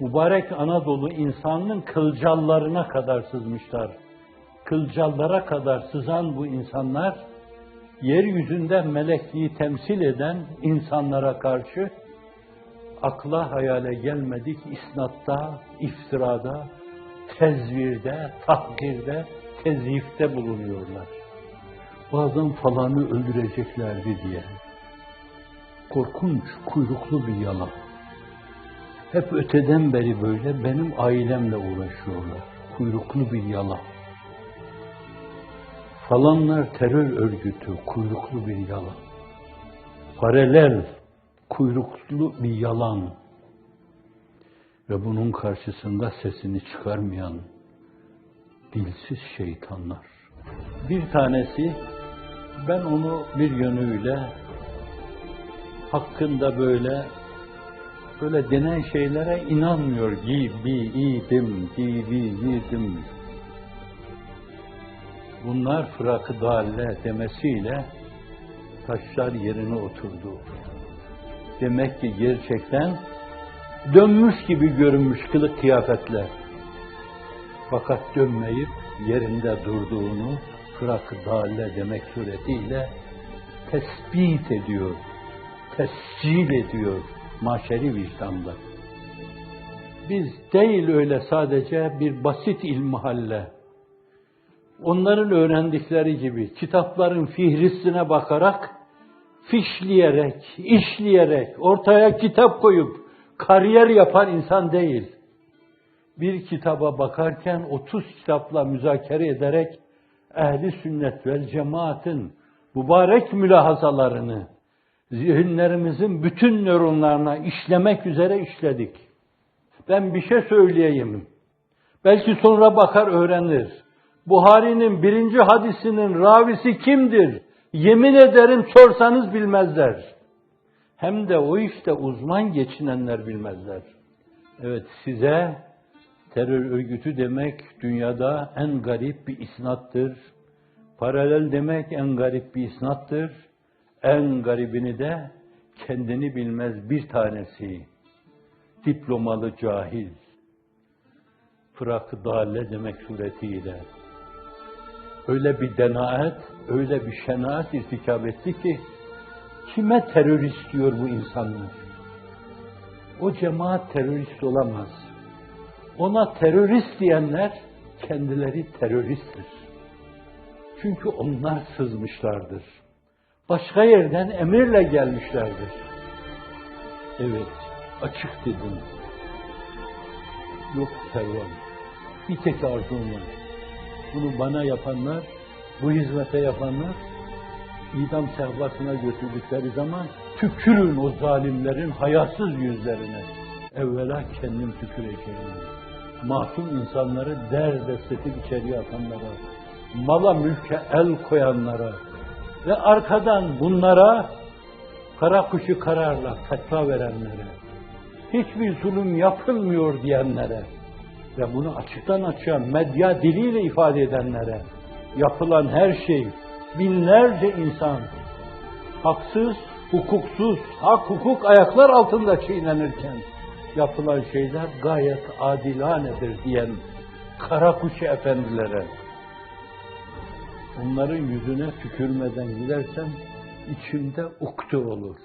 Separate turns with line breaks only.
mübarek Anadolu insanının kılcallarına kadar sızmışlar. Kılcallara kadar sızan bu insanlar, yeryüzünde melekliği temsil eden insanlara karşı akla hayale gelmedik isnatta, iftirada, tezvirde, tahkirde, tezifte bulunuyorlar. Bazen falanı öldüreceklerdi diye. Korkunç, kuyruklu bir yalan. Hep öteden beri böyle benim ailemle uğraşıyorlar. Kuyruklu bir yalan. Falanlar terör örgütü, kuyruklu bir yalan. Paralel, kuyruklu bir yalan. Ve bunun karşısında sesini çıkarmayan dilsiz şeytanlar. Bir tanesi, ben onu bir yönüyle hakkında böyle böyle denen şeylere inanmıyor gibiydim, gibiydim. Bunlar fırakı dalle demesiyle taşlar yerine oturdu. Demek ki gerçekten dönmüş gibi görünmüş kılık kıyafetler. Fakat dönmeyip yerinde durduğunu fırakı dalle demek suretiyle tespit ediyor, tescil ediyor maşeri vicdanda. Biz değil öyle sadece bir basit ilmihalle, onların öğrendikleri gibi kitapların fihristine bakarak, fişleyerek, işleyerek, ortaya kitap koyup kariyer yapan insan değil. Bir kitaba bakarken 30 kitapla müzakere ederek ehli sünnet vel cemaatin mübarek mülahazalarını zihinlerimizin bütün nöronlarına işlemek üzere işledik. Ben bir şey söyleyeyim. Belki sonra bakar öğrenir. Buhari'nin birinci hadisinin ravisi kimdir? Yemin ederim sorsanız bilmezler. Hem de o işte uzman geçinenler bilmezler. Evet size terör örgütü demek dünyada en garip bir isnattır. Paralel demek en garip bir isnattır. En garibini de kendini bilmez bir tanesi. Diplomalı cahil. Fırak dalle demek suretiyle. Öyle bir denaet, öyle bir şenaat irtikab etti ki kime terörist diyor bu insanlar? O cemaat terörist olamaz. Ona terörist diyenler kendileri teröristtir. Çünkü onlar sızmışlardır. Başka yerden emirle gelmişlerdir. Evet, açık dedim. Yok Fervan, bir tek arzum var. Bunu bana yapanlar, bu hizmete yapanlar, idam sehpasına götürdükleri zaman tükürün o zalimlerin hayasız yüzlerine. Evvela kendim tüküreceğim. Mahkum insanları der destetip içeriye atanlara, mala mülke el koyanlara ve arkadan bunlara kara kuşu kararla fetva verenlere, hiçbir zulüm yapılmıyor diyenlere ve bunu açıktan açığa medya diliyle ifade edenlere yapılan her şey binlerce insan haksız, hukuksuz, hak hukuk ayaklar altında çiğnenirken yapılan şeyler gayet adilanedir diyen kara kuşu efendilere onların yüzüne tükürmeden gidersen içimde ukde olur.